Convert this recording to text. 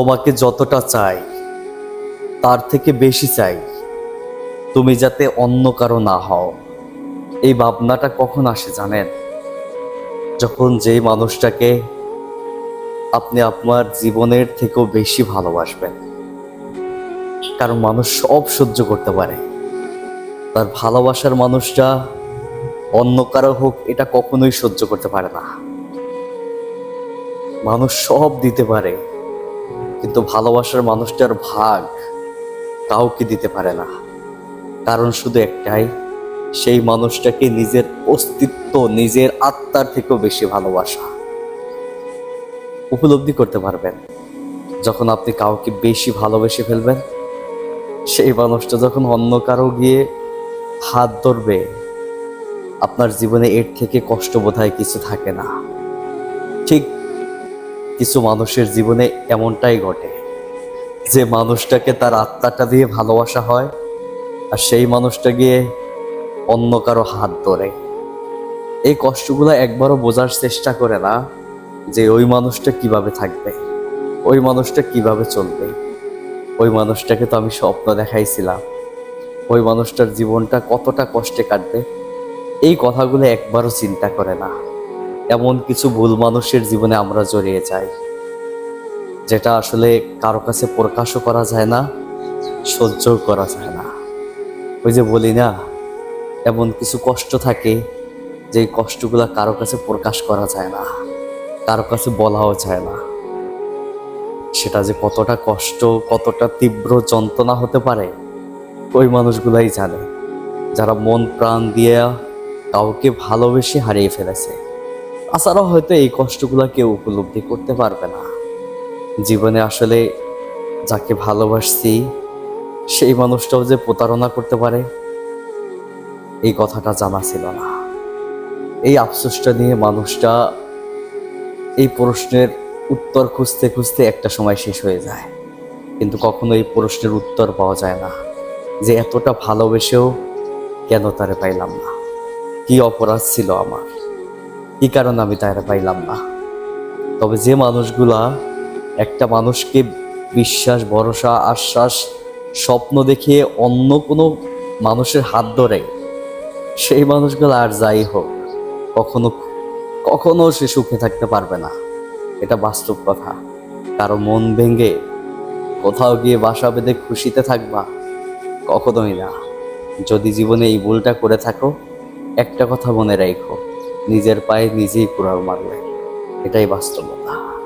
তোমাকে যতটা চাই, তার থেকে বেশি চাই। তুমি যাতে অন্য কারও না হও। এই ভাবনাটা কখন আসে জানেন? যখন যে মানুষটাকে আপনি আপনার জীবনের থেকেও বেশি ভালোবাসবেন। কারণ মানুষ সব সহ্য করতে পারে। তার ভালোবাসার মানুষটা অন্য কারও হোক, এটা কখনোই সহ্য করতে পারে না। মানুষ সব দিতে পারে। কিন্তু ভালোবাসার মানুষটার ভাগ কাউকে দিতে পারে না। কারণ শুধু একটাই, সেই মানুষটাকে নিজের অস্তিত্ব, নিজের আত্মার থেকেও বেশি ভালোবাসা। উপলব্ধি করতে পারবেন। যখন আপনি কাউকে বেশি ভালোবেসে ফেলবেন, সেই মানুষটা যখন অন্য কারও গিয়ে হাত ধরবে, আপনার জীবনে এর থেকে কষ্ট বোধহয় কিছু থাকে না। কিছু মানুষের জীবনে এমনটাই ঘটে। যে মানুষটাকে তার আত্মাটা দিয়ে ভালোবাসা হয়, আর সেই মানুষটা গিয়ে অন্য কারও হাত ধরে। এই কষ্টগুলো একবারও বোঝার চেষ্টা করে না যে ওই মানুষটা কীভাবে থাকবে, ওই মানুষটা কীভাবে চলবে। ওই মানুষটাকে তো আমি স্বপ্ন দেখাইছিলাম। ওই মানুষটার জীবনটা কতটা কষ্টে কাটবে, এই কথাগুলো একবারও চিন্তা করে না। এমন কিছু ভুল মানুষের জীবনে আমরা জড়িয়ে যাই, যেটা আসলে কারও কাছে প্রকাশও করা যায় না, সহ্যও করা যায় না। ওই যে বলি না, এমন কিছু কষ্ট থাকে যে কষ্টগুলো কারও কাছে প্রকাশ করা যায় না, কারও কাছে বলাও যায় না। সেটা যে কতটা কষ্ট, কতটা তীব্র যন্ত্রণা হতে পারে, ওই মানুষগুলাই জানে। যারা মন প্রাণ দিয়ে কাউকে ভালোবেসে হারিয়ে ফেলেছে। তাছাড়াও হয়তো এই কষ্টগুলো কেউ উপলব্ধি করতে পারবে না। জীবনে আসলে যাকে ভালোবাসছি, সেই মানুষটাও যে প্রতারণা করতে পারে, এই কথাটা জানা ছিল না। এই আফসোসটা নিয়ে মানুষটা এই প্রশ্নের উত্তর খুঁজতে খুঁজতে একটা সময় শেষ হয়ে যায়। কিন্তু কখনো এই প্রশ্নের উত্তর পাওয়া যায় না যে এতটা ভালোবেসেও কেন তারে পাইলাম না? কি অপরাধ ছিল আমার? কি কারণে আমি তারে পাইলাম না। তবে যে মানুষগুলা, একটা মানুষকে বিশ্বাস, ভরসা, আশ্বাস, স্বপ্ন দেখিয়ে অন্য কোনো মানুষের হাত ধরে, সেই মানুষগুলো আর যাই হোক, কখনো কখনো সে সুখে থাকতে পারবে না। এটা বাস্তব কথা। কারও মন ভেঙে কোথাও গিয়ে বাসা বেঁধে খুশিতে থাকবা কখনোই না। যদি জীবনে এই ভুলটা করে থাকো, একটা কথা মনে রাখো। নিজের পায়ে নিজেই কুড়াল মারবে এটাই বাস্তবতা।